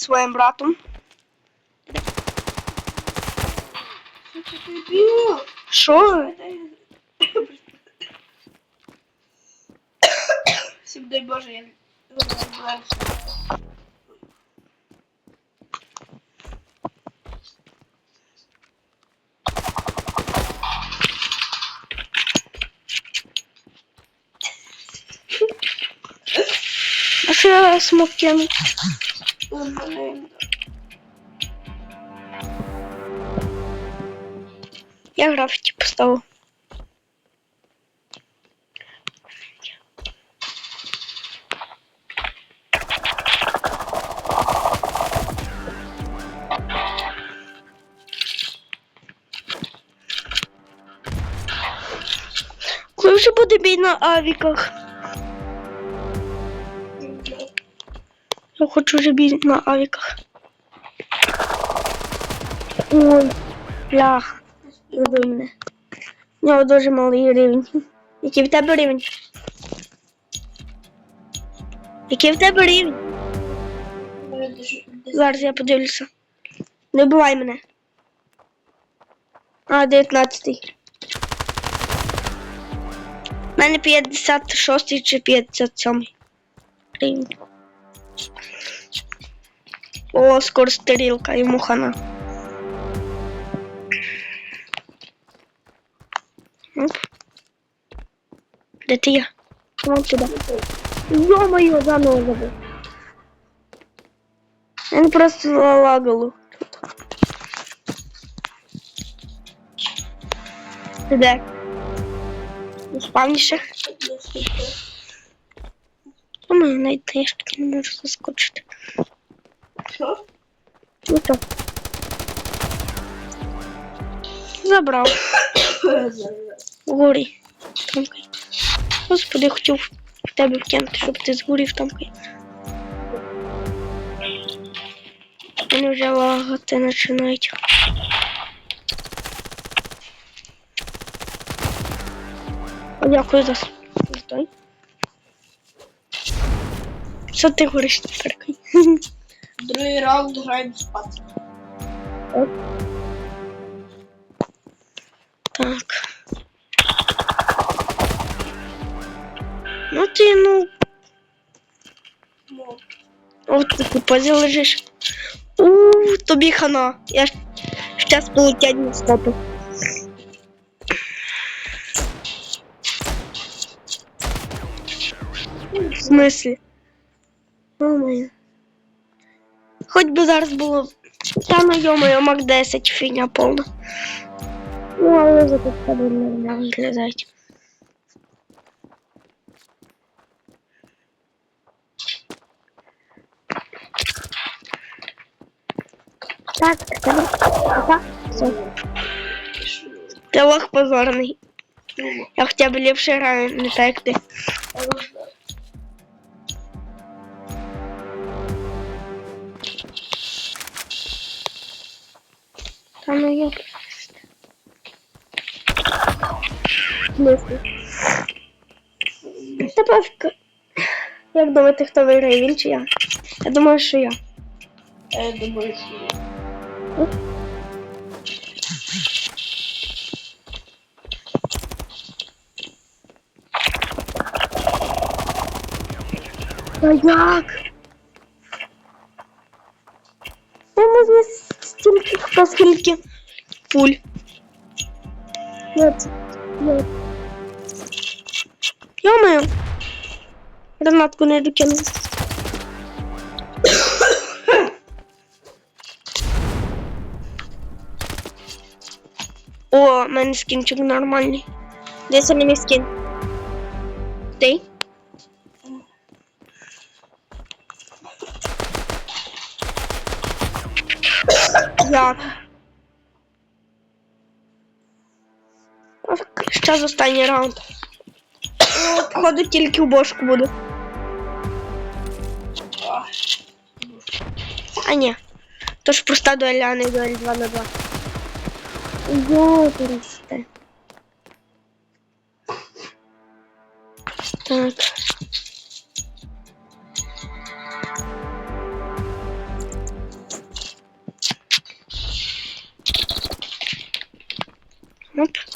зі своїм братом. Що? Всім дай Боже, я розбираюся. А що я смог кинути? О, Я графіті поставив. Коли вже буде бій на авіках? Я хочу вже бій на авіках. Ой, блях. Вибив мене. У нього дуже малий рівень. Який в тебе рівень? Який в тебе рівень? Зараз я подивлюся. Не вбивай мене. А, 19. У мене 56 чи 57 рівень. О, скоро стрілка, йому хана. Оп. Де ти є? Вон туди. Ё-моё, заново забив. Він просто лагало. Ти де? Спавніше. У мене навіть трішки не можу заскочити. Що? Ну так. Забрав. Горі. Тамкай. Господи, хотів в тебе вкинути, щоб ти згорів тамкай. Вони вже лагати починають. Дякую за за той. Що ти говориш тепер? Другий раунд граємо спати. Так. Ну ти, ну, от ти купозі лежиш. У, тобі хана. Я ж щас полетять на стопи. В смислі? О, моє. Хоч би зараз було. Та ну йомаю, мак 10 фігня повна. Ну, але зато в тебе не виглядають. Так, так, все. Ти лох позорний. Я хоча б ліпше граю, не так як ти. Я. Пофіг. Як думаєте, хто виграє, він чи я? Я думаю, що я. Я думаю, що я. Та як? Я можна стільки хто скільки пуль. П'ять. П'ять. Йомаю. Гранатку не докинув. О, мене скінчик нормальний. Де це мені скін? Ти? Як? Сейчас останній раунд. Ну, походу тільки в бошку буду. А ні. Тож проста дуель, а не дуель 2 на 2. Йоперсте. Так. Оп.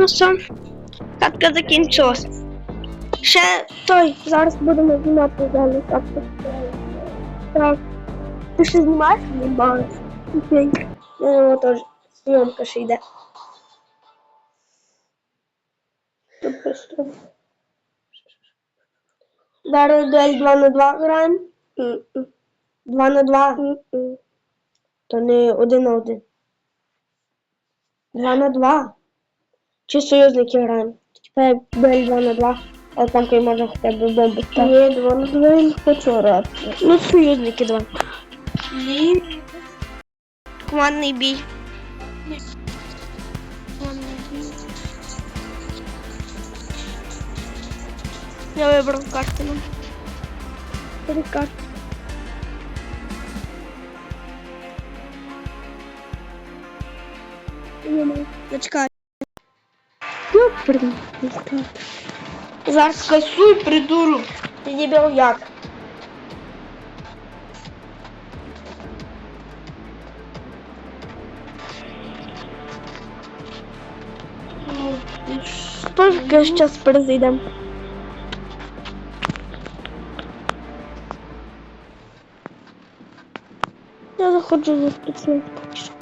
Ну все, катка закінчилась. Ще той, зараз будемо знімати далі катку. Так. Ти ще знімаєш? Знімаю. Окей. Я думаю, теж зйомка ще йде. Тобто що? Зараз дуель 2 на 2 граємо. 2 на 2. То не 1 на 1. 2 на 2. Чи союзники граємо? Тепер дуель 2 на 2. А там кой може хоча б бомби ставити. Ні, два на два я не хочу грати. Ну, союзники 2. Ні. Командний бій. Я вибрав карту нам. Три карти. Зачекай. Ёпрний. Зараз Касуй, придурок. ти дебіл як? Ну, ти ж... Тільки зараз перезайдемо. Я заходжу за спеціально поки що.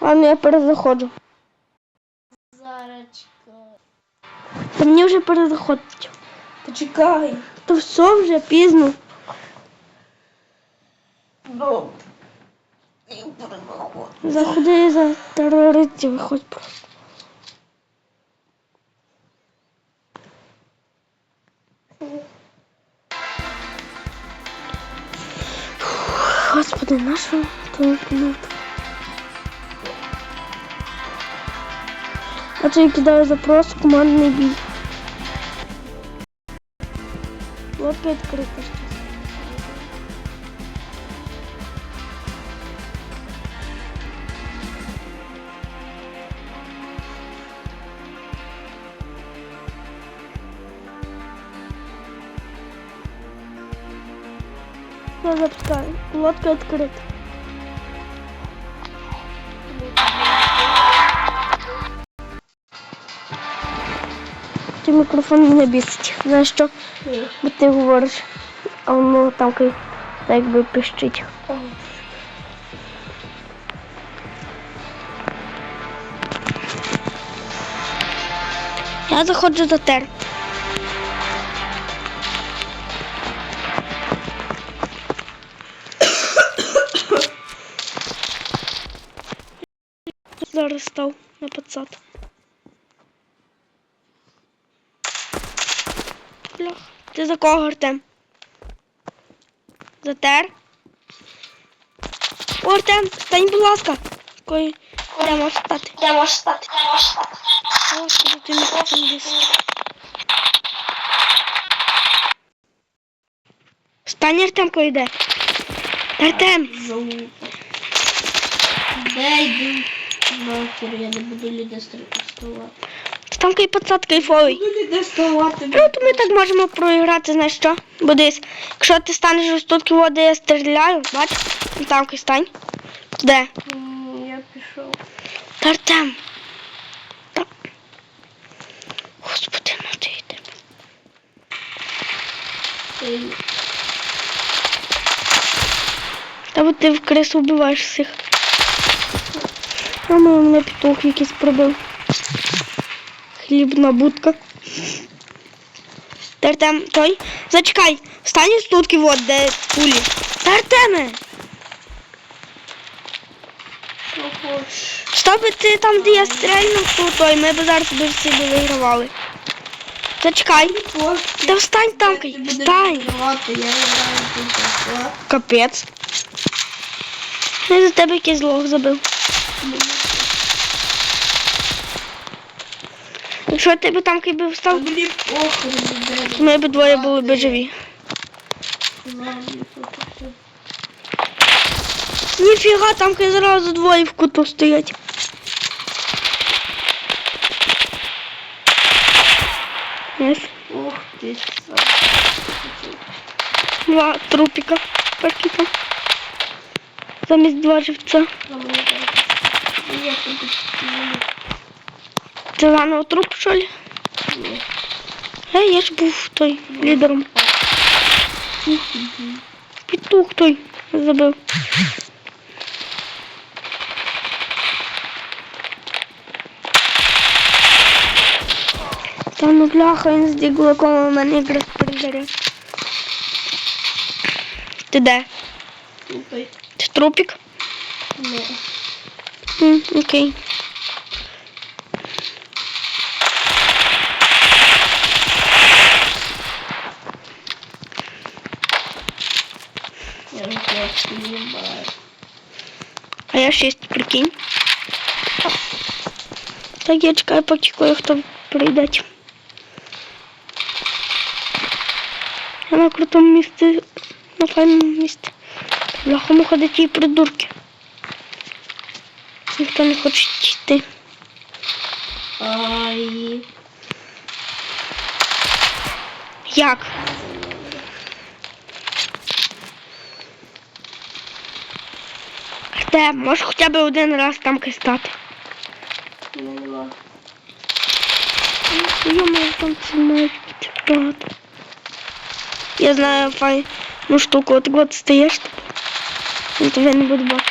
Ладно, я перезаходжу. Мені вже перезаходить. Почекай. То все вже пізно. Ну. Заходи за терористів, виходь просто. Господи, наша тут А то я кидаю запрос в командний бій. Ну, опять крыса сейчас. запускаю. Лодка открыта. Мікрофон мене бісить. Знаєш що? Ні. Бо ти говориш, а воно там так якби пищить. Я заходжу за тер. Зараз став на 500. Ти за кого Артем? За тер? О, Артем, стань, будь ласка. Кой... Де можеш стати? Я можу стати, я можу стати. Господи, ти мікрофон десь. Стань, Артем, коли йде. Артем! Де йду? Нахер, я не буду людей ставати. Там кай пацат кайфовий. Ну, то ми так можемо проіграти, знаєш що? Бо десь, якщо ти станеш ось тут, де я стріляю, бач, там кай стань. Де? Я пішов. Та Артем. Та... Господи, ну ти йди. Ей, Та от ти в крису вбиваєш всіх. А мене петух якийсь пробив. Хлібна будка. Та той. Зачекай, стань тут, от, де пулі. Та Артеме! Що? Би ти там, де я стрельнув, то той, ми б зараз би всі би вигравали. Зачекай. Та встань там, встань. Капець. Я за тебе якийсь лох забив. Якщо ти б там би встав, ми б двоє були б живі. Ніфіга, там зразу двоє в куту стоять. Ух ти. Два трупіка. Такі. Замість два живця. Ти заново труп, що ли? Ні. Е, я ж був той лідером. Петух той забив. Та ну бляха, він з діглаком у мене якраз передаряє. Ти де? Ти трупік? Ні. Окей. Я не просто не бачу. А я шість, прикинь. Так я чекаю, поки кое-хто прийде. Я на крутому місці, на файному місці. Бляха муха де ті придурки. Ніхто не хоче йти. Ай. Як? Артем, можеш хоча б один раз там стати? Нема. Йо-моє, там це мають. Я знаю файну штуку, от от стоїш, він тебе не буде бачити.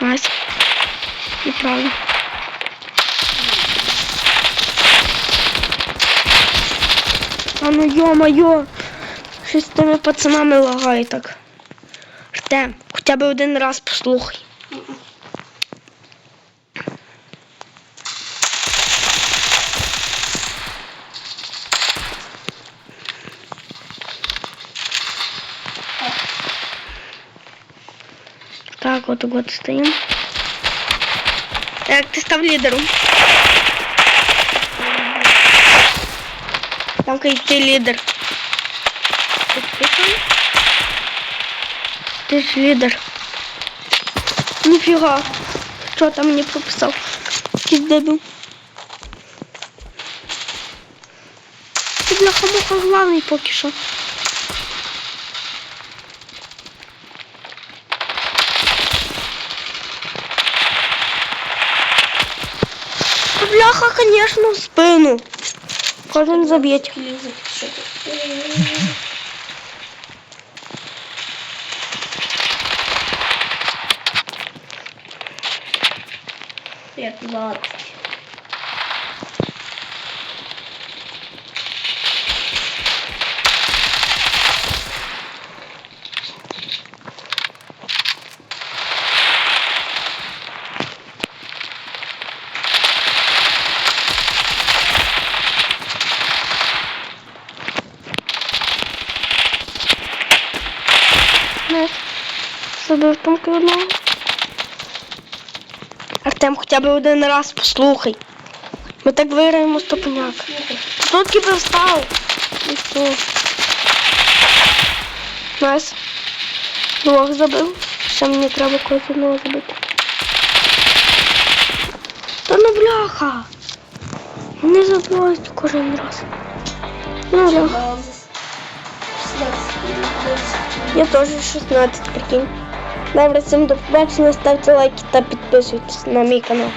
Ась. Неправда. А ну ё-моё, щось з тими пацанами лагає так. Артем, хоча б один раз послухай. Так, от от стоїмо. Так, ти став лідером. Там кай ти лідер. Ти списаний? Ти ж лідер. Ніфіга. Що там мені прописав? Якийсь дебіл. Ти бляха муха главний поки що. Бляха, конечно, в спину. Кожен заб'єть. Лізик, що ти? П'ятнадцять. Там. Хоча б один раз послухай. Ми так виграємо стопняк. Хто тебе встав? І що? Нас двох забив. Ще мені треба когось одного забити. Та ну бляха! Не забивають кожен раз. Ну, бляха. Я теж 16, прикинь. Добре, всім до побачення, ставте лайки та підписуйтесь на мій канал.